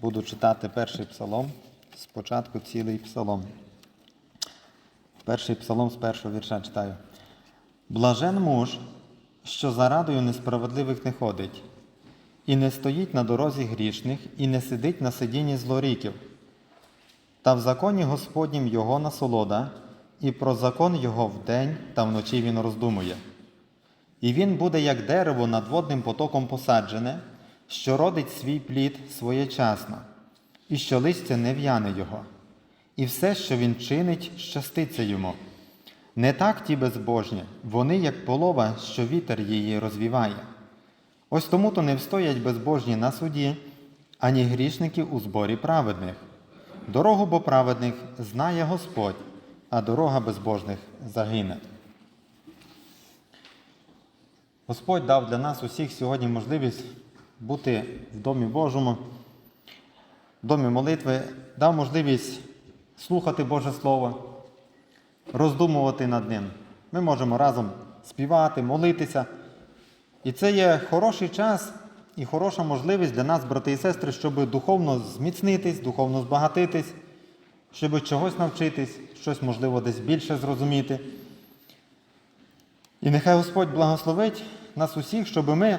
Буду читати перший псалом, спочатку цілий псалом. Перший псалом з першого вірша читаю. Блажен муж, що за радою несправедливих не ходить, і не стоїть на дорозі грішних, і не сидить на сидінні злоріків. Та в законі Господнім його насолода, і про закон його вдень та вночі він роздумує. І він буде, як дерево над водним потоком посаджене, що родить свій плід своєчасно, і що листя не в'яне його, і все, що він чинить, щаститься йому. Не так ті безбожні, вони, як полова, що вітер її розвіває. Ось тому то не встоять безбожні на суді, ані грішники у зборі праведних. Дорогу бо праведних знає Господь, а дорога безбожних загине. Господь дав для нас усіх сьогодні можливість бути в Домі Божому, в домі молитви, дав можливість слухати Боже Слово, роздумувати над ним. Ми можемо разом співати, молитися. І це є хороший час і хороша можливість для нас, брати і сестри, щоб духовно зміцнитись, духовно збагатитись, щоб чогось навчитись, щось можливо десь більше зрозуміти. І нехай Господь благословить нас усіх, щоб ми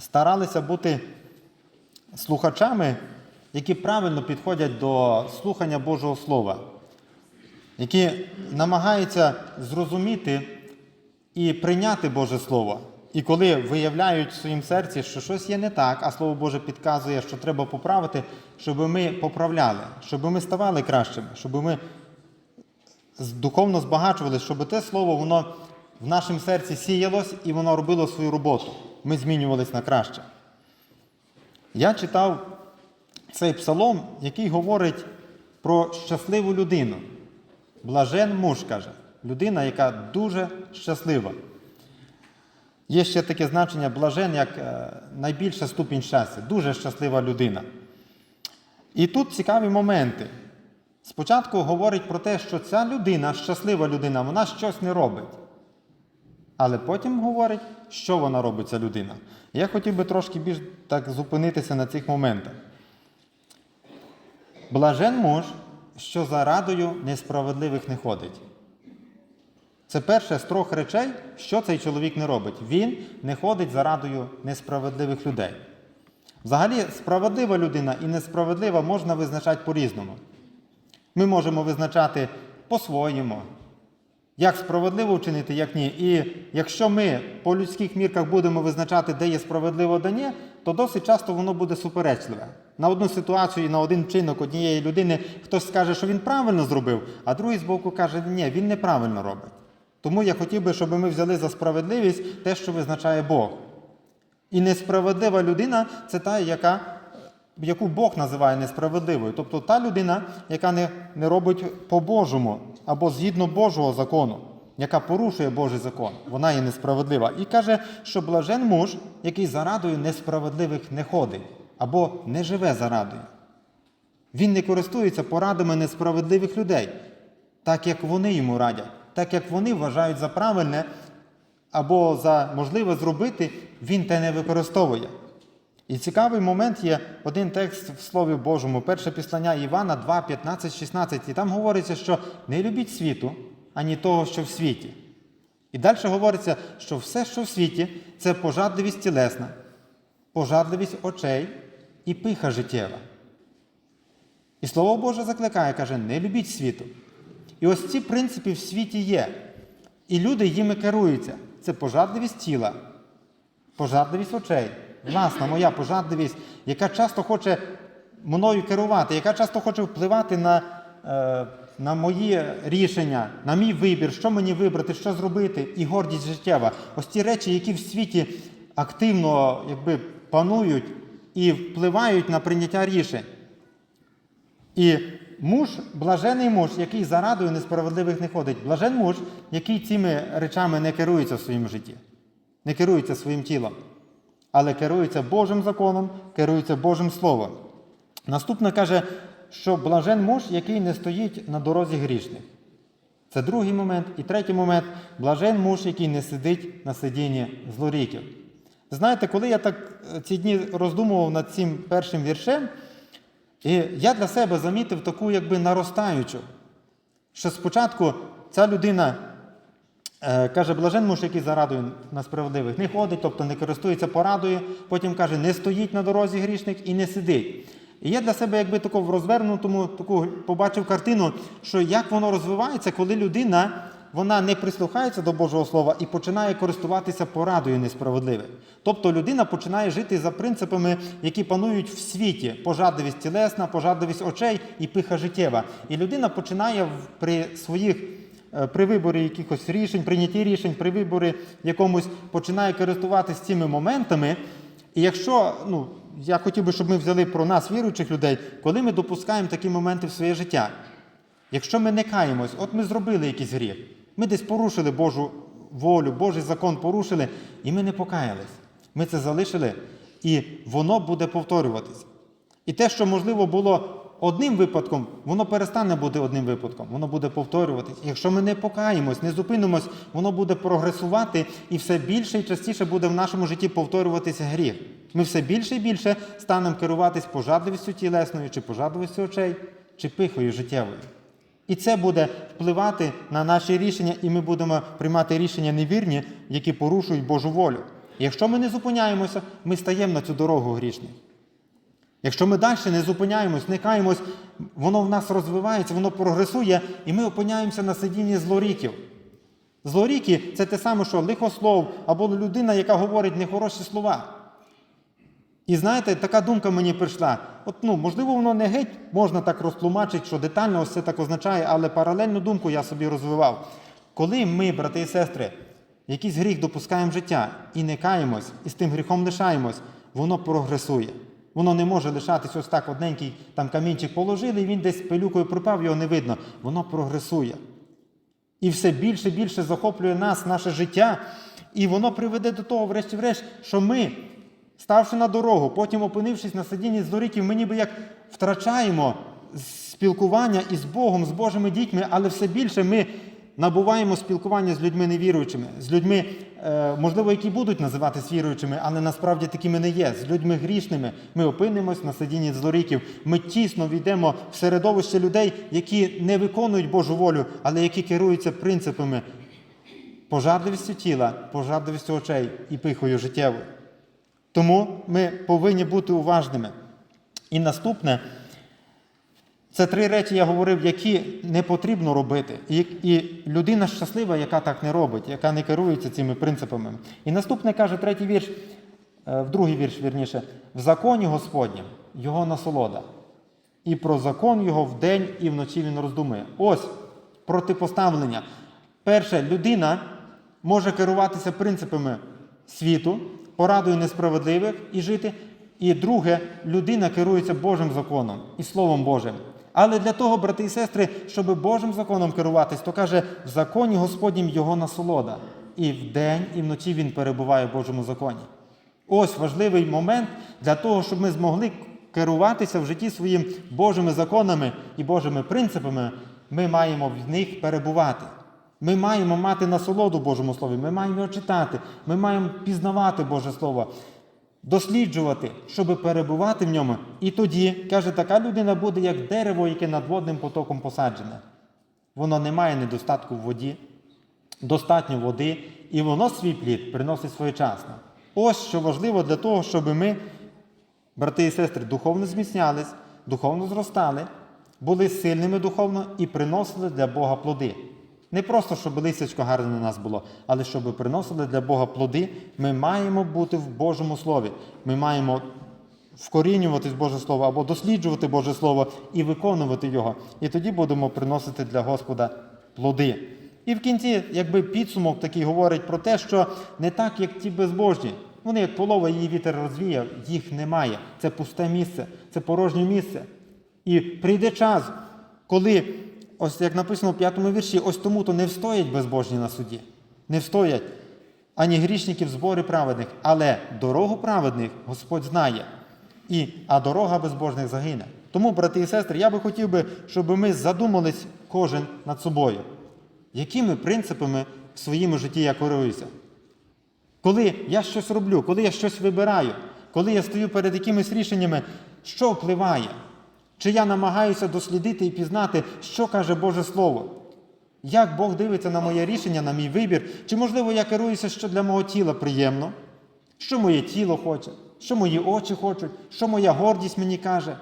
старалися бути слухачами, які правильно підходять до слухання Божого Слова, які намагаються зрозуміти і прийняти Боже Слово. І коли виявляють в своїм серці, що щось є не так, а Слово Боже підказує, що треба поправити, щоб ми поправляли, щоб ми ставали кращими, щоб ми духовно збагачувалися, щоб те слово воно в нашому серці сіялось і воно робило свою роботу. Ми змінювались на краще. Я читав цей псалом, який говорить про щасливу людину. Блажен муж каже, людина, яка дуже щаслива. Є ще таке значення блажен як е, найбільша ступінь щастя, дуже щаслива людина. І тут цікаві моменти. Спочатку говорить про те, що ця людина, щаслива людина, вона щось не робить. Але потім говорить, що вона робить, ця людина. Я хотів би трошки більш так зупинитися на цих моментах. Блажен муж, що за радою несправедливих не ходить. Це перше з трьох речей, що цей чоловік не робить. Він не ходить за радою несправедливих людей. Взагалі, справедлива людина і несправедлива можна визначати по-різному. Ми можемо визначати по-своєму, як справедливо вчинити, як ні. І якщо ми по людських мірках будемо визначати, де є справедливо, де ні, то досить часто воно буде суперечливе. На одну ситуацію і на один вчинок однієї людини хтось скаже, що він правильно зробив, а другий з боку каже, ні, він неправильно робить. Тому я хотів би, щоб ми взяли за справедливість те, що визначає Бог. І несправедлива людина це та, яка, яку Бог називає несправедливою. Тобто та людина, яка не, не робить по-божому або згідно Божого закону, яка порушує Божий закон, вона є несправедлива. І каже, що блажен муж, який за радою несправедливих не ходить або не живе за радою. Він не користується порадами несправедливих людей, так як вони йому радять, так як вони вважають за правильне або за можливе зробити, він те не використовує. І цікавий момент є один текст в Слові Божому, перше післання Івана 2, 15, 16. І там говориться, що не любіть світу, ані того, що в світі. І далі говориться, що все, що в світі, це пожадливість тілесна, пожадливість очей і пиха життєва. І Слово Боже закликає, каже, не любіть світу. І ось ці принципи в світі є. І люди їми керуються. Це пожадливість тіла, пожадливість очей. Власна моя пожадливість, яка часто хоче мною керувати, яка часто хоче впливати на, е, на мої рішення, на мій вибір, що мені вибрати, що зробити, і гордість життєва. Ось ті речі, які в світі активно якби, панують і впливають на прийняття рішень. І муж, блажений муж, який за радою несправедливих не ходить, блажен муж, який цими речами не керується в своєму житті, не керується своїм тілом, але керується Божим законом, керується Божим Словом. Наступне каже, що блажен муж, який не стоїть на дорозі грішних. Це другий момент. І третій момент блажен муж, який не сидить на сидінні злоріків. Знаєте, коли я так е, ці дні роздумував над цим першим віршем, і я для себе замітив таку якби наростаючу, що спочатку ця людина каже, блажен муж, який за радою на справедливих не ходить, тобто не користується порадою, потім каже, не стоїть на дорозі грішник і не сидить. І я для себе якби таку в розвернутому таку побачив картину, що як воно розвивається, коли людина вона не прислухається до Божого Слова і починає користуватися порадою несправедливих. Тобто людина починає жити за принципами, які панують в світі: пожадливість тілесна, пожадливість очей і пиха життєва. І людина починає при своїх е, при виборі якихось рішень, прийнятті рішень, при виборі якомусь починає користуватися цими моментами. І якщо, ну, я хотів би, щоб ми взяли про нас, віруючих людей, коли ми допускаємо такі моменти в своє життя, якщо ми не каємось, от ми зробили якийсь гріх, ми десь порушили Божу волю, Божий закон порушили, і ми не покаялись. Ми це залишили, і воно буде повторюватися. І те, що можливо було одним випадком, воно перестане бути одним випадком, воно буде повторюватись. Якщо ми не покаємось, не зупинимось, воно буде прогресувати і все більше і частіше буде в нашому житті повторюватися гріх. Ми все більше і більше станемо керуватись пожадливістю тілесною, чи пожадливістю очей, чи пихою життєвою. І це буде впливати на наші рішення, і ми будемо приймати рішення невірні, які порушують Божу волю. Якщо ми не зупиняємося, ми стаємо на цю дорогу грішних. Якщо ми далі не зупиняємось, не каємось, воно в нас розвивається, воно прогресує, і ми опиняємося на сидінні злоріків. Злоріки це те саме, що лихослов або людина, яка говорить нехороші слова. І знаєте, така думка мені прийшла. От, ну, можливо, воно не геть можна так розтлумачити, що детально ось це так означає, але паралельну думку я собі розвивав. Коли ми, брати і сестри, якийсь гріх допускаємо в життя і не каємось, і з тим гріхом лишаємось, воно прогресує. Воно не може лишатись ось так одненький там камінчик положили, і він десь пилюкою припав, його не видно. Воно прогресує. І все більше і більше захоплює нас, наше життя. І воно приведе до того, врешті-врешт, що ми, ставши на дорогу, потім опинившись на сидінні з доріків, ми ніби як втрачаємо спілкування із Богом, з Божими дітьми, але все більше ми набуваємо спілкування з людьми невіруючими, з людьми, е, можливо, які будуть називатись віруючими, але насправді такими не є. З людьми грішними ми опинимось на сидінні з доріків. Ми тісно війдемо в середовище людей, які не виконують Божу волю, але які керуються принципами пожадливістю тіла, пожадливістю очей і пихою життєвою. Тому ми повинні бути уважними. І наступне це три речі, я говорив, які не потрібно робити. І, людина щаслива, яка так не робить, яка не керується цими принципами. І наступне каже третій вірш, е, в другий вірш, вірніше, в законі Господнім його насолода. І про закон його вдень і вночі він роздумує. Ось протипоставлення. Перше, людина може керуватися принципами світу, порадою несправедливих і жити. І друге, людина керується Божим законом і Словом Божим. Але для того, брати і сестри, щоб Божим законом керуватись, то каже, в законі Господнім його насолода. І вдень, і вночі він перебуває в Божому законі. Ось важливий момент для того, щоб ми змогли керуватися в житті своїм Божими законами і Божими принципами, ми маємо в них перебувати. Ми маємо мати насолоду Божому Слові, ми маємо його читати, ми маємо пізнавати Боже Слово, досліджувати, щоб перебувати в ньому. І тоді, каже, така людина буде як дерево, яке над водним потоком посаджене. Воно не має недостатку в воді, достатньо води, і воно свій плід приносить своєчасно. Ось що важливо для того, щоб ми, брати і сестри, духовно зміцнялись, духовно зростали, були сильними духовно і приносили для Бога плоди. Не просто, щоб лисячко гарне на нас було, але щоб приносили для Бога плоди, ми маємо бути в Божому Слові. Ми маємо вкорінюватись Боже Слово або досліджувати Боже Слово і виконувати його. І тоді будемо приносити для Господа плоди. І в кінці, якби підсумок такий говорить про те, що не так, як ті безбожні. Вони, як полова її вітер розвіяв, їх немає. Це пусте місце, це порожнє місце. І прийде час, коли, ось як написано в п'ятому вірші, ось тому то не встоять безбожні на суді. Не встоять ані грішників збори праведних, але дорогу праведних Господь знає. І, а дорога безбожних загине. Тому, брати і сестри, я би хотів би, щоб ми задумались кожен над собою, якими принципами в своєму житті я керуюся. Коли я щось роблю, коли я щось вибираю, коли я стою перед якимись рішеннями, що впливає? Чи я намагаюся дослідити і пізнати, що каже Боже Слово? Як Бог дивиться на моє рішення, на мій вибір? Чи, можливо, я керуюся, що для мого тіла приємно? Що моє тіло хоче, що мої очі хочуть, що моя гордість мені каже?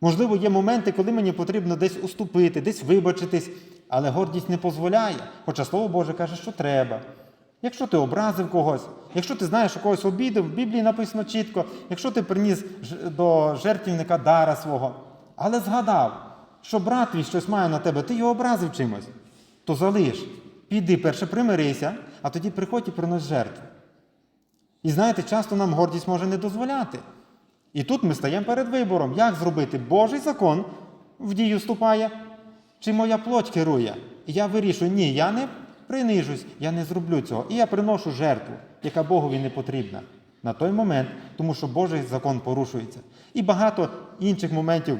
Можливо, є моменти, коли мені потрібно десь уступити, десь вибачитись, але гордість не дозволяє, хоча Слово Боже каже, що треба. Якщо ти образив когось, якщо ти знаєш, що когось обідав, в Біблії написано чітко, якщо ти приніс до жертвівника дара свого, але згадав, що брат твій щось має на тебе, ти його образив чимось, то залиш. Піди перше примирися, а тоді приходь і принось жертву. І знаєте, часто нам гордість може не дозволяти. І тут ми стаємо перед вибором, як зробити Божий закон в дію вступає, чи моя плоть керує. І я вирішую, ні, я не принижусь, я не зроблю цього. І я приношу жертву, яка Богові не потрібна на той момент, тому що Божий закон порушується. І багато інших моментів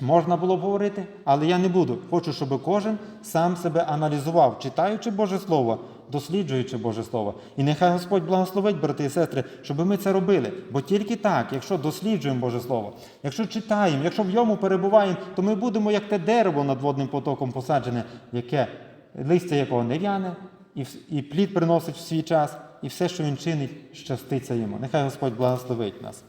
можна було б говорити, але я не буду. Хочу, щоб кожен сам себе аналізував, читаючи Боже Слово, досліджуючи Боже Слово. І нехай Господь благословить, брати і сестри, щоб ми це робили. Бо тільки так, якщо досліджуємо Боже Слово, якщо читаємо, якщо в ньому перебуваємо, то ми будемо як те дерево над водним потоком посаджене, яке листя якого не в'яне, і, плід приносить в свій час, і все, що він чинить, щаститься йому. Нехай Господь благословить нас.